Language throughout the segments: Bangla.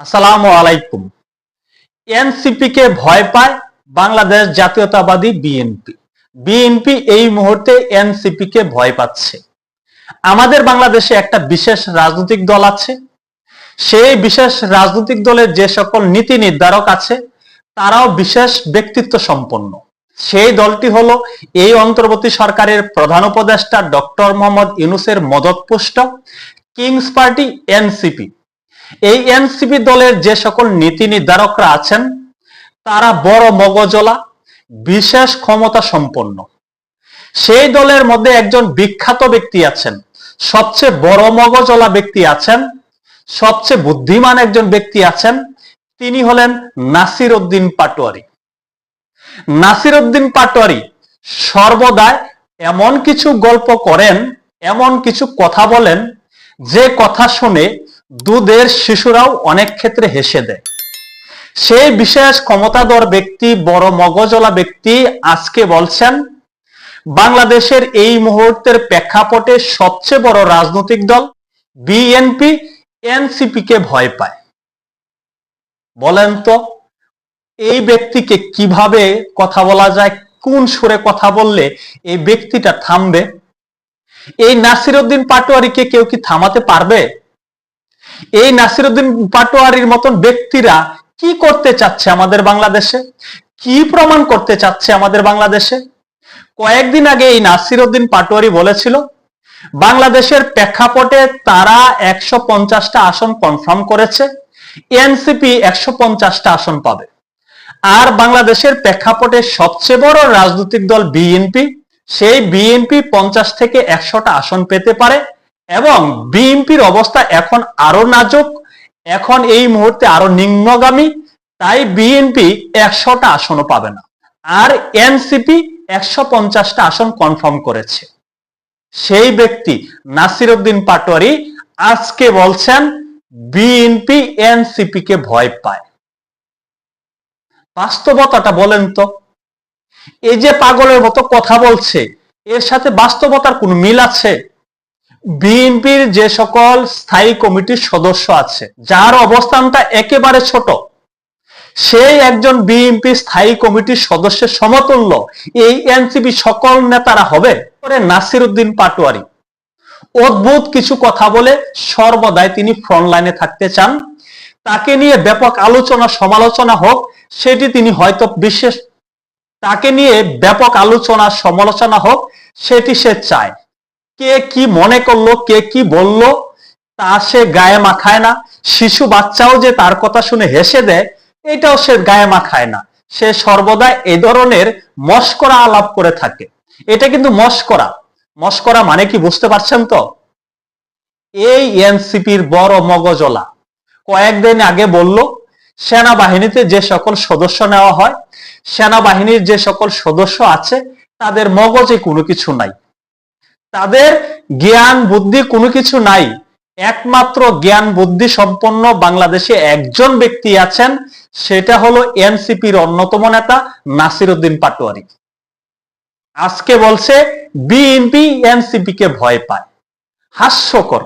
আসসালামু আলাইকুম। এনসিপি কে ভয় পায়? বাংলাদেশ জাতীয়তাবাদী বিএনপি। বিএনপি এই মুহূর্তে এনসিপি কে ভয় পাচ্ছে। আমাদের বাংলাদেশে একটা বিশেষ রাজনৈতিক দল আছে। সেই বিশেষ রাজনৈতিক দলের যে সকল নীতি নির্ধারক আছে, তারাও বিশেষ ব্যক্তিত্ব সম্পন্ন। সেই দলটি হলো এই অন্তর্বর্তী সরকারের প্রধান উপদেষ্টা ডক্টর মোহাম্মদ ইউনুসের মদতপুষ্ট কিংস পার্টি এনসিপি। এই এনসিপি দলের যে সকল নীতি নির্ধারকরা আছেন, তারা বড় মগজলা, বিশেষ ক্ষমতা সম্পন্ন। সেই দলের মধ্যে একজন বিখ্যাত ব্যক্তি আছেন, সবচেয়ে বড় মগজলা ব্যক্তি আছেন, সবচেয়ে বুদ্ধিমান একজন ব্যক্তি আছেন, তিনি হলেন নাসির উদ্দিন পাটোয়ারি। নাসির উদ্দিন পাটোয়ারি সর্বদাই এমন কিছু গল্প করেন, এমন কিছু কথা বলেন, যে কথা শুনে দুধের শিশুরাও অনেক ক্ষেত্রে হেসে দেয়। সেই বিশেষ ক্ষমতাধর ব্যক্তি, বড় মগজলা ব্যক্তি আজকে বলছেন, বাংলাদেশের এই মুহূর্তের প্রেক্ষাপটে সবচেয়ে বড় রাজনৈতিক দল বিএনপি এনসিপি কে ভয় পায়। বলেন তো, এই ব্যক্তিকে কীভাবে কথা বলা যায়, কোন সুরে কথা বললে এই ব্যক্তিটা থামবে? এই নাসিরউদ্দিন পাটোয়ারিকে কেউ কি থামাতে পারবে? এই নাসিরুদ্দিন পাটোয়ারির মতন ব্যক্তিরা কি করতে চাচ্ছে আমাদের বাংলাদেশে? কি প্রমাণ করতে চাচ্ছে আমাদের বাংলাদেশে? কয়েকদিন আগে এই নাসিরুদ্দিন পাটোয়ারি বলেছিল, বাংলাদেশের প্রেক্ষাপটে তারা একশো পঞ্চাশটা আসন কনফার্ম করেছে, এনসিপি একশো পঞ্চাশটা আসন পাবে। আর বাংলাদেশের প্রেক্ষাপটে সবচেয়ে বড় রাজনৈতিক দল বিএনপি, সেই বিএনপি পঞ্চাশ থেকে একশোটা আসন পেতে পারে। এবং বিএনপির অবস্থা এখন আরও নাজুক, এখন এই মুহূর্তে আরও নিম্নগামী, তাই বিএনপি একশোটা আসনও পাবে না। আর এনসিপি একশো পঞ্চাশটা আসন কনফার্ম করেছে। সেই ব্যক্তি নাসির উদ্দিন পাটোয়ারি আজকে বলছেন, বিএনপি এনসিপি কে ভয় পায়। বাস্তবতাটা বলেন তো, এই যে পাগলের মতো কথা বলছে, এর সাথে বাস্তবতার কোন মিল আছে? বিএনপির যে সকল স্থায়ী কমিটির সদস্য আছে, যার অবস্থানটা একেবারে ছোট, সেই একজন বিএনপি স্থায়ী কমিটির সদস্যের সমতুল্য এই এনসিপি সকল নেতারা হবে। নাসির উদ্দিন পাটোয়ারি। অদ্ভুত কিছু কথা বলে সর্বদাই তিনি ফ্রন্ট লাইনে থাকতে চান। তাকে নিয়ে ব্যাপক আলোচনা, সমালোচনা হোক, সেটি তিনি হয়তো বিশেষ তাকে নিয়ে ব্যাপক আলোচনা, সমালোচনা হোক, সেটি সে চায়। কে কি মনে করল, কে কি বলল, তা সে গায়ে মাখায় না। শিশু বাচ্চাও যে তার কথা শুনে হেসে দেয়, এটাও সে গায়ে মাখায় না। সে সর্বদা এ ধরনের মস্করা আলাপ করে থাকে। এটা কিন্তু মস্করা। মস্করা মানে কি বুঝতে পারছেন তো? এই এনসিপির বড় মগজলা। কয়েকদিন আগে বলল, সেনাবাহিনীতে যে সকল সদস্য নেওয়া হয়, সেনাবাহিনীর যে সকল সদস্য আছে, তাদের মগজে কোনো কিছু নাই। তাদের জ্ঞান, বুদ্ধি কোনো কিছু নাই। একমাত্র জ্ঞান, বুদ্ধি সম্পন্ন বাংলাদেশে একজন ব্যক্তি আছেন, সেটা হলো এনসিপির অন্যতম নেতা নাসির উদ্দিন পাটোয়ারি। আজকে বলছে, বিএনপি এনসিপি কে ভয় পায়। হাস্যকর।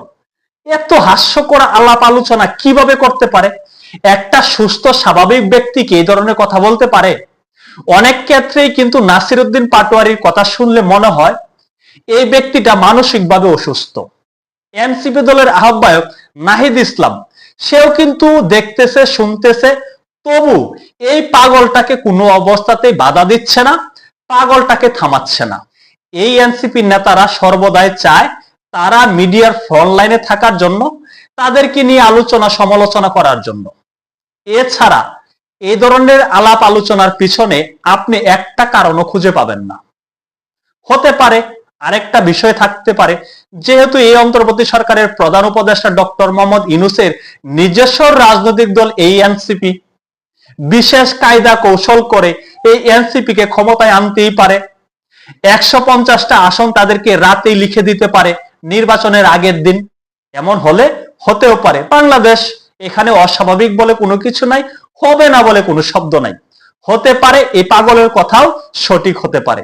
এত হাস্যকর আলাপ আলোচনা কীভাবে করতে পারে? একটা সুস্থ, স্বাভাবিক ব্যক্তিকে এই ধরনের কথা বলতে পারে? অনেক ক্ষেত্রেই কিন্তু নাসির উদ্দিন পাটোয়ারির কথা শুনলে মনে হয় এই ব্যক্তিটা মানসিকভাবে অসুস্থ। এনসিপি দলের আহ্বায়ক নাহিদ ইসলাম, সেও কিন্তু দেখতেছে, শুনতেছে, তবু এই পাগলটাকে কোনো অবস্থাতেই বাধা দিচ্ছে না, পাগলটাকে থামাচ্ছে না। এই এনসিপি নেতারা সর্বদাই চায় তারা মিডিয়ার ফ্রন্ট লাইনে থাকার জন্য, তাদেরকে নিয়ে আলোচনা সমালোচনা করার জন্য। এছাড়া এই ধরনের আলাপ আলোচনার পিছনে আপনি একটা কারণও খুঁজে পাবেন না। হতে পারে আরেকটা বিষয় থাকতে পারে, যেহেতু এই অন্তর্বর্তী সরকারের প্রধান উপদেষ্টা ডক্টর মোহাম্মদ ইনুসের নিজস্ব রাজনৈতিক দল এই এনসিপি, বিশেষ কায়দা কৌশল করে এই এনসিপি কে ক্ষমতায় আনতেই পারে। একশো পঞ্চাশটা আসন তাদেরকে রাতেই লিখে দিতে পারে নির্বাচনের আগের দিন। এমন হলে হতেও পারে। বাংলাদেশ এখানে অস্বাভাবিক বলে কোনো কিছু নাই, হবে না বলে কোনো শব্দ নাই। হতে পারে, এই পাগলের কথাও সঠিক হতে পারে।